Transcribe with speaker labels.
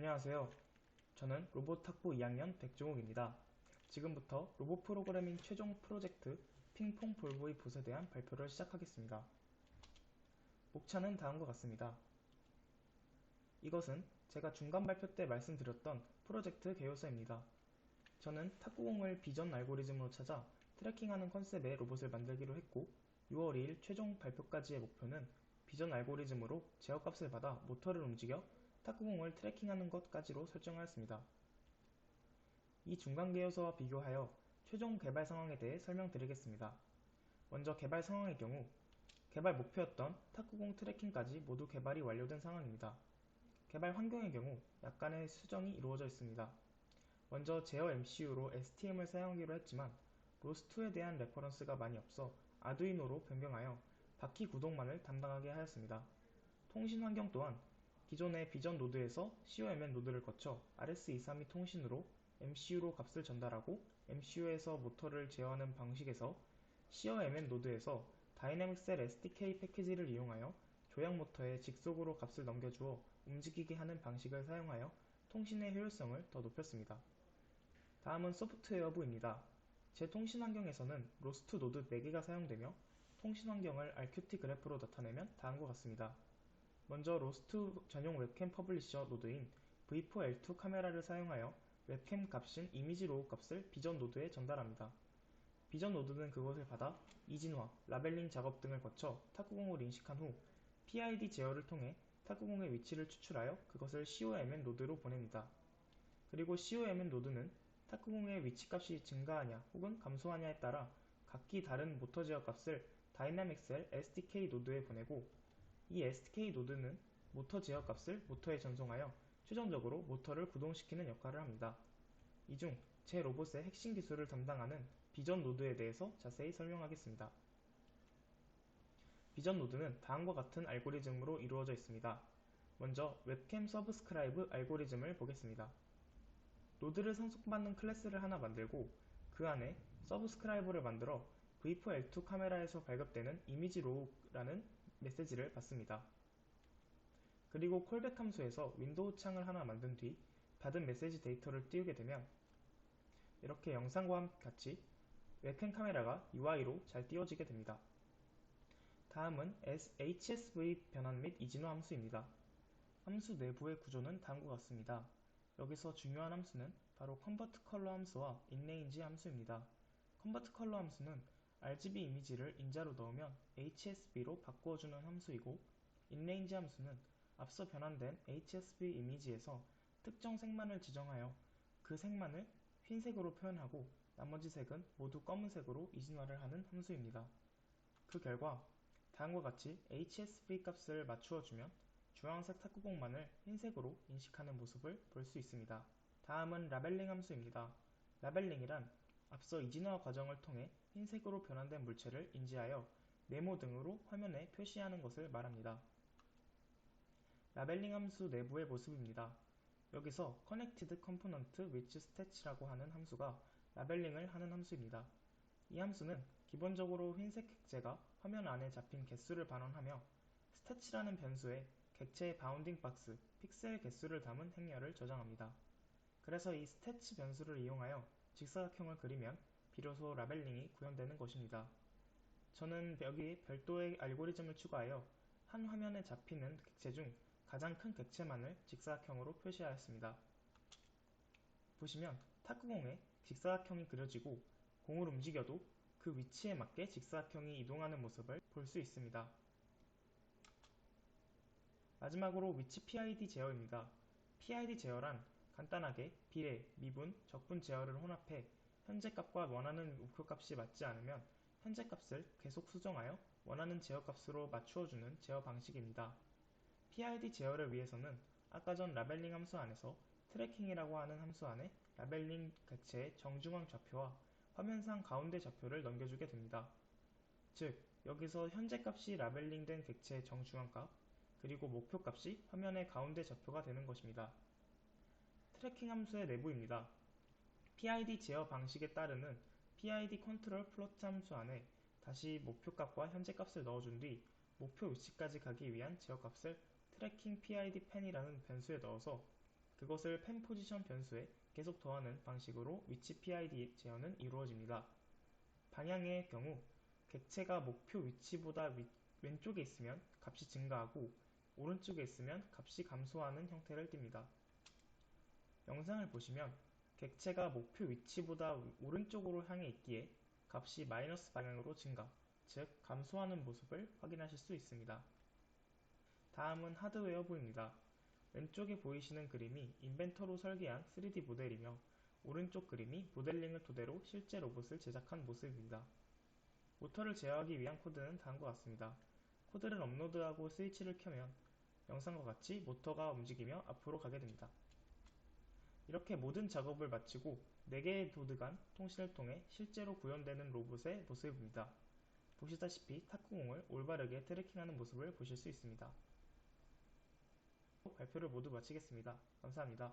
Speaker 1: 안녕하세요. 저는 로봇학부 2학년 백종욱입니다. 지금부터 로봇 프로그래밍 최종 프로젝트 핑퐁 볼보이 봇에 대한 발표를 시작하겠습니다. 목차는 다음과 같습니다. 이것은 제가 중간 발표 때 말씀드렸던 프로젝트 개요서입니다. 저는 탁구공을 비전 알고리즘으로 찾아 트래킹하는 컨셉의 로봇을 만들기로 했고 6월 2일 최종 발표까지의 목표는 비전 알고리즘으로 제어값을 받아 모터를 움직여 탁구공을 트래킹하는 것까지로 설정하였습니다. 이 중간 개요서와 비교하여 최종 개발 상황에 대해 설명드리겠습니다. 먼저 개발 상황의 경우 개발 목표였던 탁구공 트래킹까지 모두 개발이 완료된 상황입니다. 개발 환경의 경우 약간의 수정이 이루어져 있습니다. 먼저 제어 MCU로 STM을 사용하기로 했지만 로스2에 대한 레퍼런스가 많이 없어 아두이노로 변경하여 바퀴 구동만을 담당하게 하였습니다. 통신 환경 또한 기존의 비전 노드에서 COMN 노드를 거쳐 RS232 통신으로 MCU로 값을 전달하고 MCU에서 모터를 제어하는 방식에서 COMN 노드에서 다이내믹 셀 SDK 패키지를 이용하여 조향 모터에 직속으로 값을 넘겨주어 움직이게 하는 방식을 사용하여 통신의 효율성을 더 높였습니다. 다음은 소프트웨어부입니다. 제 통신 환경에서는 로스트 노드 4개가 사용되며 통신 환경을 RQT 그래프로 나타내면 다음과 같습니다. 먼저 로스트 전용 웹캠 퍼블리셔 노드인 V4L2 카메라를 사용하여 웹캠 값인 이미지 로우 값을 비전 노드에 전달합니다. 비전 노드는 그것을 받아 이진화, 라벨링 작업 등을 거쳐 탁구공을 인식한 후 PID 제어를 통해 탁구공의 위치를 추출하여 그것을 COMN 노드로 보냅니다. 그리고 COMN 노드는 탁구공의 위치값이 증가하냐 혹은 감소하냐에 따라 각기 다른 모터 제어 값을 다이나믹셀 SDK 노드에 보내고 이 SDK 노드는 모터 제어 값을 모터에 전송하여 최종적으로 모터를 구동시키는 역할을 합니다. 이 중 제 로봇의 핵심 기술을 담당하는 비전 노드에 대해서 자세히 설명하겠습니다. 비전 노드는 다음과 같은 알고리즘으로 이루어져 있습니다. 먼저 웹캠 서브스크라이브 알고리즘을 보겠습니다. 노드를 상속받는 클래스를 하나 만들고 그 안에 서브스크라이버를 만들어 V4L2 카메라에서 발급되는 이미지 로우라는 메시지를 받습니다. 그리고 콜백 함수에서 윈도우 창을 하나 만든 뒤 받은 메시지 데이터를 띄우게 되면 이렇게 영상과 같이 웹캠 카메라가 UI로 잘 띄워지게 됩니다. 다음은 HSV 변환 및 이진화 함수입니다. 함수 내부의 구조는 다음과 같습니다. 여기서 중요한 함수는 바로 컨버트 컬러 함수와 인레인지 함수입니다. 컨버트 컬러 함수는 RGB 이미지를 인자로 넣으면 HSV로 바꾸어주는 함수이고 인레인지 함수는 앞서 변환된 HSV 이미지에서 특정 색만을 지정하여 그 색만을 흰색으로 표현하고 나머지 색은 모두 검은색으로 이진화를 하는 함수입니다. 그 결과 다음과 같이 HSV 값을 맞추어주면 주황색 탁구공만을 흰색으로 인식하는 모습을 볼 수 있습니다. 다음은 라벨링 함수입니다. 라벨링이란 앞서 이진화 과정을 통해 흰색으로 변환된 물체를 인지하여 네모 등으로 화면에 표시하는 것을 말합니다. 라벨링 함수 내부의 모습입니다. 여기서 connected component with stats라고 하는 함수가 라벨링을 하는 함수입니다. 이 함수는 기본적으로 흰색 객체가 화면 안에 잡힌 개수를 반환하며 stats라는 변수에 객체의 바운딩 박스, 픽셀 개수를 담은 행렬을 저장합니다. 그래서 이 스태츠 변수를 이용하여 직사각형을 그리면 비로소 라벨링이 구현되는 것입니다. 저는 여기 별도의 알고리즘을 추가하여 한 화면에 잡히는 객체 중 가장 큰 객체만을 직사각형으로 표시하였습니다. 보시면 탁구공에 직사각형이 그려지고 공을 움직여도 그 위치에 맞게 직사각형이 이동하는 모습을 볼 수 있습니다. 마지막으로 위치 PID 제어입니다. PID 제어란 간단하게 비례, 미분, 적분 제어를 혼합해 현재 값과 원하는 목표 값이 맞지 않으면 현재 값을 계속 수정하여 원하는 제어 값으로 맞추어주는 제어 방식입니다. PID 제어를 위해서는 아까 전 라벨링 함수 안에서 트래킹이라고 하는 함수 안에 라벨링 객체의 정중앙 좌표와 화면상 가운데 좌표를 넘겨주게 됩니다. 즉, 여기서 현재 값이 라벨링된 객체의 정중앙 값, 그리고 목표 값이 화면의 가운데 좌표가 되는 것입니다. 트래킹 함수의 내부입니다. PID 제어 방식에 따르는 PID 컨트롤 플로트 함수 안에 다시 목표 값과 현재 값을 넣어준 뒤 목표 위치까지 가기 위한 제어 값을 트래킹 PID 펜이라는 변수에 넣어서 그것을 펜 포지션 변수에 계속 더하는 방식으로 위치 PID 제어는 이루어집니다. 방향의 경우 객체가 목표 위치보다 위- 왼쪽에 있으면 값이 증가하고 오른쪽에 있으면 값이 감소하는 형태를 띱니다. 영상을 보시면 객체가 목표 위치보다 오른쪽으로 향해 있기에 값이 마이너스 방향으로 증가, 즉 감소하는 모습을 확인하실 수 있습니다. 다음은 하드웨어 부입니다. 왼쪽에 보이시는 그림이 인벤터로 설계한 3D 모델이며 오른쪽 그림이 모델링을 토대로 실제 로봇을 제작한 모습입니다. 모터를 제어하기 위한 코드는 다음과 같습니다. 코드를 업로드하고 스위치를 켜면 영상과 같이 모터가 움직이며 앞으로 가게 됩니다. 이렇게 모든 작업을 마치고 4개의 노드 간 통신을 통해 실제로 구현되는 로봇의 모습입니다. 보시다시피 탁구공을 올바르게 트래킹하는 모습을 보실 수 있습니다. 발표를 모두 마치겠습니다. 감사합니다.